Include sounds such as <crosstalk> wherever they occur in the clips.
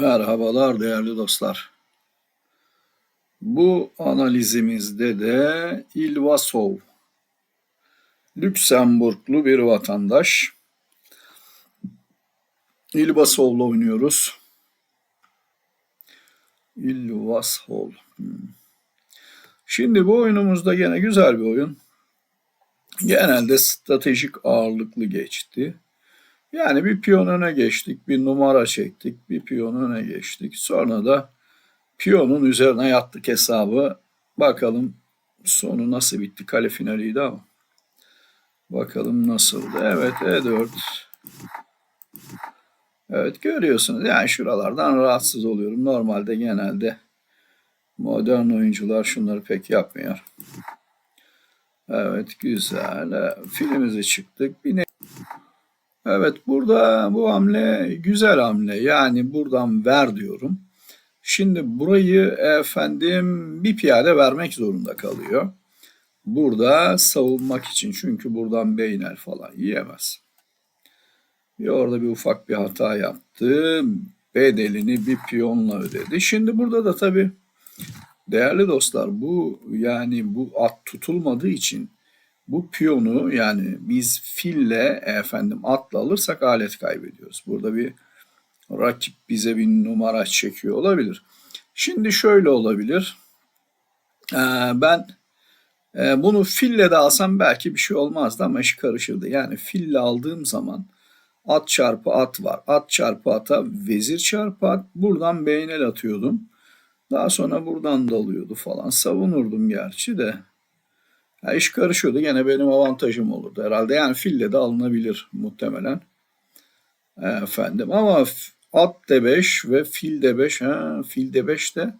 Merhabalar değerli dostlar. Bu analizimizde de İlvasov, Lüksemburglu bir vatandaş. İlvasov'la oynuyoruz. İlvasov. Şimdi bu oyunumuzda gene güzel bir oyun. Genelde stratejik ağırlıklı geçti. Yani bir piyon öne geçtik, bir numara çektik, bir piyon öne geçtik. Sonra da piyonun üzerine yattık hesabı. Bakalım sonu nasıl bitti? Kale finaliydi ama. Bakalım nasıldı? Evet E4. Evet görüyorsunuz yani şuralardan rahatsız oluyorum. Normalde genelde modern oyuncular şunları pek yapmıyor. Evet güzel. Filimize çıktık. Bir ne Evet burada bu hamle güzel hamle. Yani buradan ver diyorum. Şimdi burayı efendim bir piyade vermek zorunda kalıyor. Burada savunmak için çünkü buradan beynel falan yiyemez. Bir orada bir ufak bir hata yaptı. Bedelini bir piyonla ödedi. Şimdi burada da tabii değerli dostlar bu yani bu at tutulmadığı için bu piyonu yani biz fille efendim atla alırsak alet kaybediyoruz. Burada bir rakip bize bir numara çekiyor olabilir. Şimdi şöyle olabilir. Ee, ben e, bunu fille de alsam belki bir şey olmazdı ama iş karışırdı. Yani fille aldığım zaman at çarpı at var. At çarpı ata vezir çarpı at. Buradan beynel atıyordum. Daha sonra buradan da alıyordu falan. Savunurdum gerçi de. Ya iş karışıyordu. Gene benim avantajım olurdu herhalde. Yani fille de alınabilir muhtemelen. Efendim ama at d5 ve fil d5. Ha, fil d5 de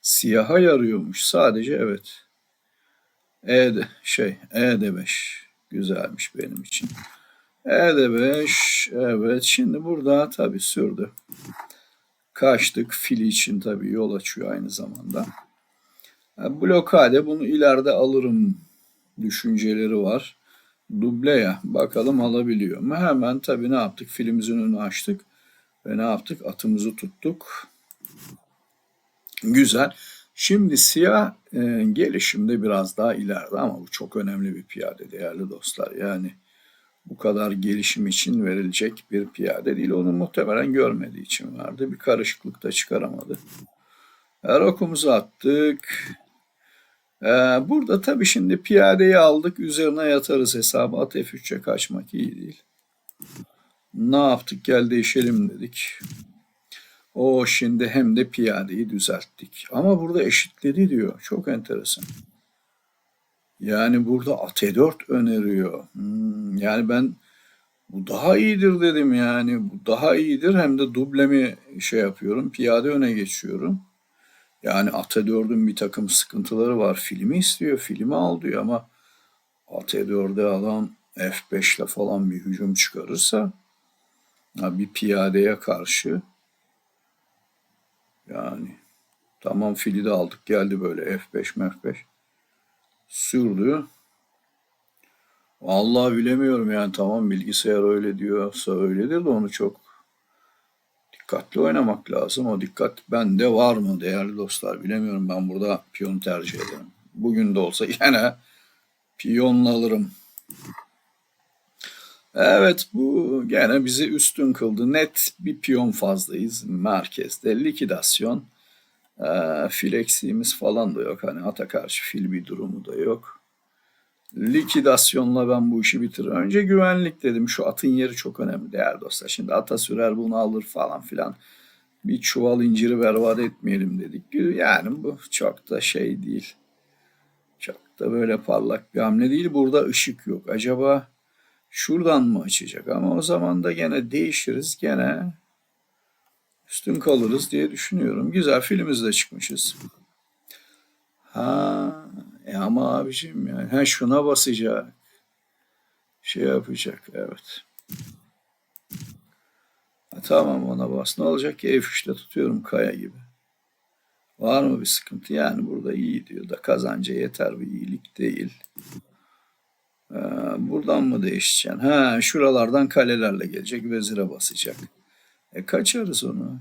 siyaha yarıyormuş. Sadece evet. E şey E d5 güzelmiş benim için. E d5 evet şimdi burada tabi sürdü. Kaçtık fil için tabi yol açıyor aynı zamanda. Blokade bunu ileride alırım düşünceleri var. Duble ya bakalım alabiliyor mu? Hemen tabii ne yaptık? Filimizin önünü açtık ve ne yaptık? Atımızı tuttuk. Güzel. Şimdi siyah e, gelişimde biraz daha ileride ama bu çok önemli bir piyade değerli dostlar. Yani bu kadar gelişim için verilecek bir piyade değil. Onu muhtemelen görmediği için vardı. Bir karışıklık da çıkaramadı. Her okumuzu attık. Ee, burada tabii şimdi piyadeyi aldık üzerine yatarız hesabı. At F3'e kaçmak iyi değil. Ne yaptık gel değişelim dedik. O şimdi hem de piyadeyi düzelttik. Ama burada eşitledi diyor. Çok enteresan. Yani burada at E4 öneriyor. Hmm, yani ben bu daha iyidir dedim yani. Bu daha iyidir hem de dublemi şey yapıyorum. Piyade öne geçiyorum. Yani Ata4'ün bir takım sıkıntıları var. Filmi istiyor, filmi al diyor ama Ata4'e adam F5 ile falan bir hücum çıkarırsa bir piyadeye karşı yani tamam fili de aldık geldi böyle F5 F5 sürdü. Vallahi bilemiyorum yani tamam bilgisayar öyle diyorsa öyledir de onu çok dikkatli oynamak lazım. O dikkat bende var mı değerli dostlar bilemiyorum. Ben burada piyon tercih ederim. Bugün de olsa yine piyonla alırım. Evet bu gene bizi üstün kıldı. Net bir piyon fazlayız merkezde. Likidasyon. E, fil falan da yok. Hani ata karşı fil bir durumu da yok. Likidasyonla ben bu işi bitiririm. Önce güvenlik dedim. Şu atın yeri çok önemli değerli dostlar. Şimdi ata sürer bunu alır falan filan. Bir çuval inciri berbat etmeyelim dedik. Yani bu çok da şey değil. Çok da böyle parlak bir hamle değil. Burada ışık yok. Acaba şuradan mı açacak? Ama o zaman da gene değişiriz. Gene üstün kalırız diye düşünüyorum. Güzel filmimizde çıkmışız. Ha e ama abicim yani ha şuna basacak. Şey yapacak evet. Ha, tamam ona bas. Ne olacak ki F3'te tutuyorum kaya gibi. Var mı bir sıkıntı? Yani burada iyi diyor da kazanca yeter bir iyilik değil. Ee, buradan mı değişeceksin? Ha şuralardan kalelerle gelecek vezire basacak. E kaçarız onu.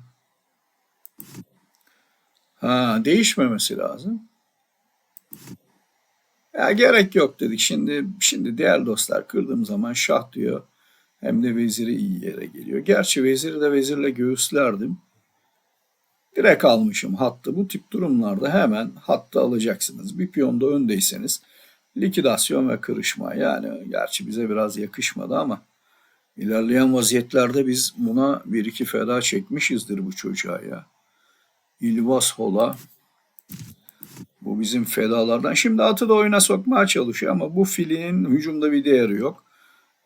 Ha, değişmemesi lazım. Ya gerek yok dedik. Şimdi şimdi değerli dostlar kırdığım zaman şah diyor. Hem de veziri iyi yere geliyor. Gerçi veziri de vezirle göğüslerdim. Direkt almışım hattı. Bu tip durumlarda hemen hattı alacaksınız. Bir piyonda öndeyseniz likidasyon ve kırışma. Yani gerçi bize biraz yakışmadı ama ilerleyen vaziyetlerde biz buna bir iki feda çekmişizdir bu çocuğa ya. İlvas Hola. Bu bizim fedalardan. Şimdi atı da oyuna sokmaya çalışıyor ama bu filin hücumda bir değeri yok.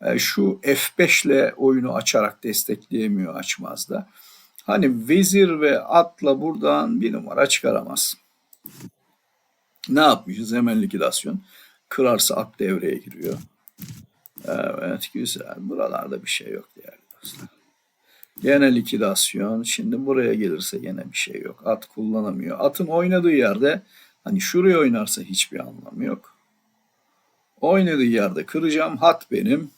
E, şu F5 ile oyunu açarak destekleyemiyor açmaz da. Hani vezir ve atla buradan bir numara çıkaramaz. Ne yapmışız? Hemen likidasyon. Kırarsa at devreye giriyor. Evet güzel. Buralarda bir şey yok değerli dostlar. Gene likidasyon. Şimdi buraya gelirse gene bir şey yok. At kullanamıyor. Atın oynadığı yerde hani şuraya oynarsa hiçbir anlamı yok. Oynadığı yerde kıracağım. Hat benim.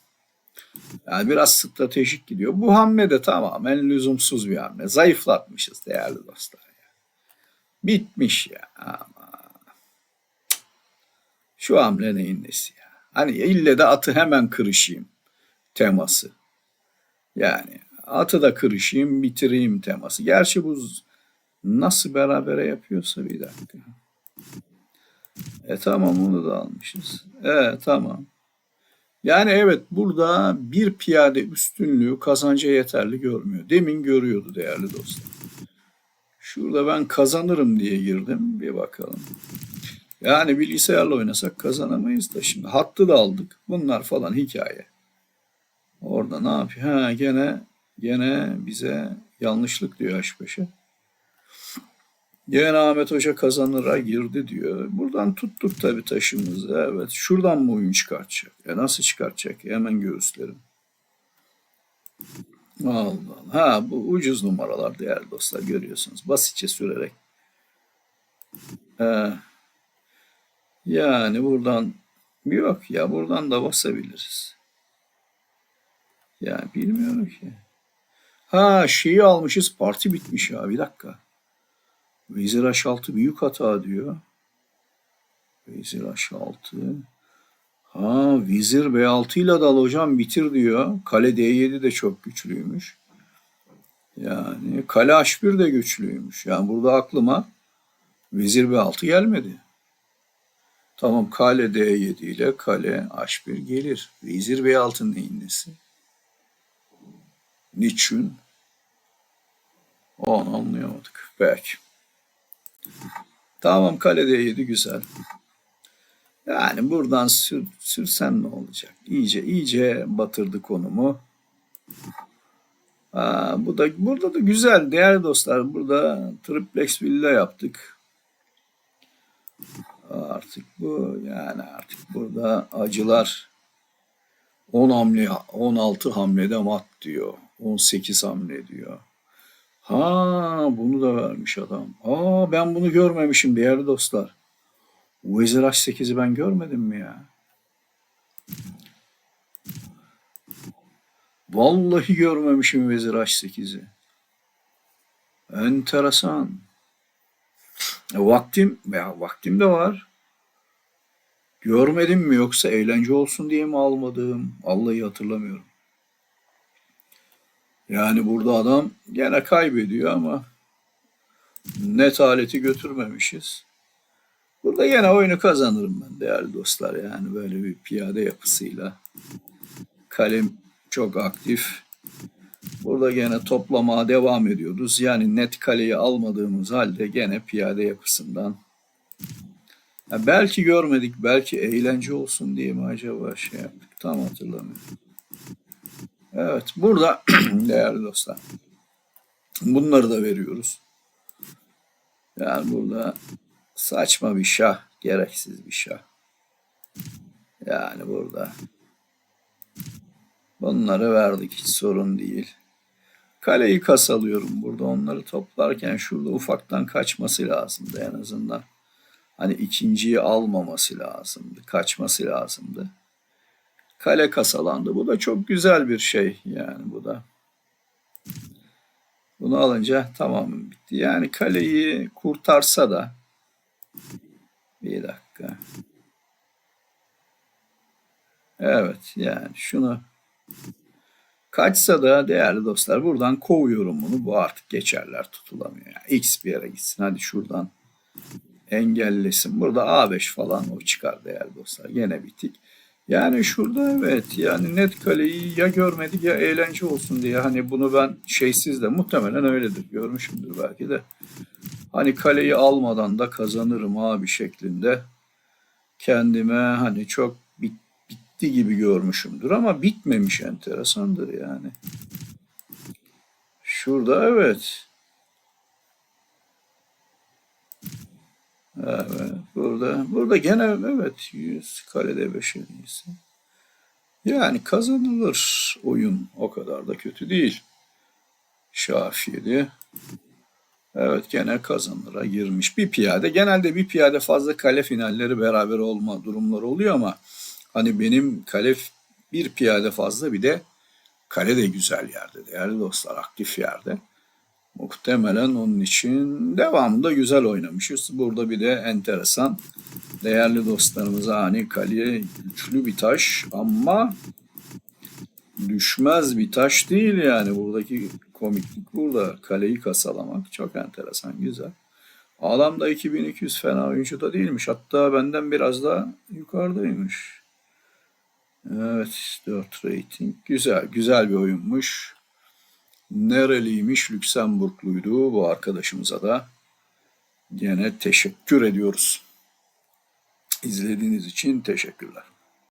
Yani biraz stratejik gidiyor. Bu hamle de tamamen lüzumsuz bir hamle. Zayıflatmışız değerli dostlar. Bitmiş ya. Ama. Şu hamle neyin nesi ya? Hani ille de atı hemen kırışayım teması. Yani atı da kırışayım, bitireyim teması. Gerçi bu nasıl berabere yapıyorsa bir dakika. E tamam onu da almışız. E tamam. Yani evet burada bir piyade üstünlüğü kazanca yeterli görmüyor. Demin görüyordu değerli dostlar. Şurada ben kazanırım diye girdim. Bir bakalım. Yani bilgisayarla oynasak kazanamayız da şimdi hattı da aldık. Bunlar falan hikaye. Orada ne yapıyor? Ha gene gene bize yanlışlık diyor H5'e. Gene Ahmet Hoca kazanıra girdi diyor. Buradan tuttuk tabii taşımızı. Evet. Şuradan mı oyun çıkartacak? E nasıl çıkartacak? Hemen göğüslerim. Allah Allah. Ha bu ucuz numaralar değerli dostlar görüyorsunuz. Basitçe sürerek. Ee, yani buradan yok ya buradan da basabiliriz. Yani bilmiyorum ki. Ha şeyi almışız parti bitmiş ya bir dakika. Vezir H6 büyük hata diyor. Vezir H6. Ha Vezir B6 ile dal hocam bitir diyor. Kale D7 de çok güçlüymüş. Yani kale H1 de güçlüymüş. Yani burada aklıma Vezir B6 gelmedi. Tamam kale D7 ile kale H1 gelir. Vezir B6'nın neyin nesi? Niçin? Onu anlayamadık. Belki. Tamam kalede yedi güzel. Yani buradan sür, sürsen ne olacak? İyice iyice batırdı konumu. Aa, bu da burada da güzel değerli dostlar. Burada triplex villa yaptık. Artık bu yani artık burada acılar 10 hamle 16 hamlede mat diyor. 18 hamle diyor. Ha bunu da vermiş adam. Aa ben bunu görmemişim değerli dostlar. Vezir H8'i ben görmedim mi ya? Vallahi görmemişim Vezir H8'i. Enteresan. E, vaktim, ya vaktim de var. Görmedim mi yoksa eğlence olsun diye mi almadım? Vallahi hatırlamıyorum. Yani burada adam gene kaybediyor ama net aleti götürmemişiz. Burada yine oyunu kazanırım ben değerli dostlar. Yani böyle bir piyade yapısıyla. Kalem çok aktif. Burada gene toplamaya devam ediyoruz. Yani net kaleyi almadığımız halde gene piyade yapısından. Ya belki görmedik, belki eğlence olsun diye mi acaba şey yaptık? Tam hatırlamıyorum. Evet, burada <clears throat> değerli dostlar, bunları da veriyoruz. Yani burada saçma bir şah, gereksiz bir şah. Yani burada bunları verdik, hiç sorun değil. Kaleyi kasalıyorum burada onları toplarken şurada ufaktan kaçması lazımdı en azından. Hani ikinciyi almaması lazımdı, kaçması lazımdı kale kasalandı. Bu da çok güzel bir şey yani bu da. Bunu alınca tamam bitti. Yani kaleyi kurtarsa da bir dakika. Evet yani şunu kaçsa da değerli dostlar buradan kovuyorum bunu. Bu artık geçerler tutulamıyor. Yani X bir yere gitsin. Hadi şuradan engellesin. Burada A5 falan o çıkar değerli dostlar. Gene bitik. Yani şurada evet yani net kaleyi ya görmedik ya eğlence olsun diye hani bunu ben şeysiz de muhtemelen öyledir görmüşümdür belki de. Hani kaleyi almadan da kazanırım abi şeklinde kendime hani çok bit, bitti gibi görmüşümdür ama bitmemiş enteresandır yani. Şurada evet. Evet, burada burada gene evet 100 kalede 5 en iyisi. Yani kazanılır oyun o kadar da kötü değil. 7. Evet gene kazanıra girmiş. Bir piyade. Genelde bir piyade fazla kale finalleri beraber olma durumları oluyor ama hani benim kale bir piyade fazla bir de kale de güzel yerde değerli dostlar aktif yerde. Muhtemelen onun için devamında güzel oynamışız. Burada bir de enteresan değerli dostlarımıza hani kaleye güçlü bir taş ama düşmez bir taş değil yani buradaki komiklik burada kaleyi kasalamak çok enteresan güzel. Adam da 2200 fena oyuncu da değilmiş hatta benden biraz daha yukarıdaymış. Evet 4 rating güzel güzel bir oyunmuş. Nereliymiş Lüksemburgluydu bu arkadaşımıza da gene teşekkür ediyoruz. İzlediğiniz için teşekkürler.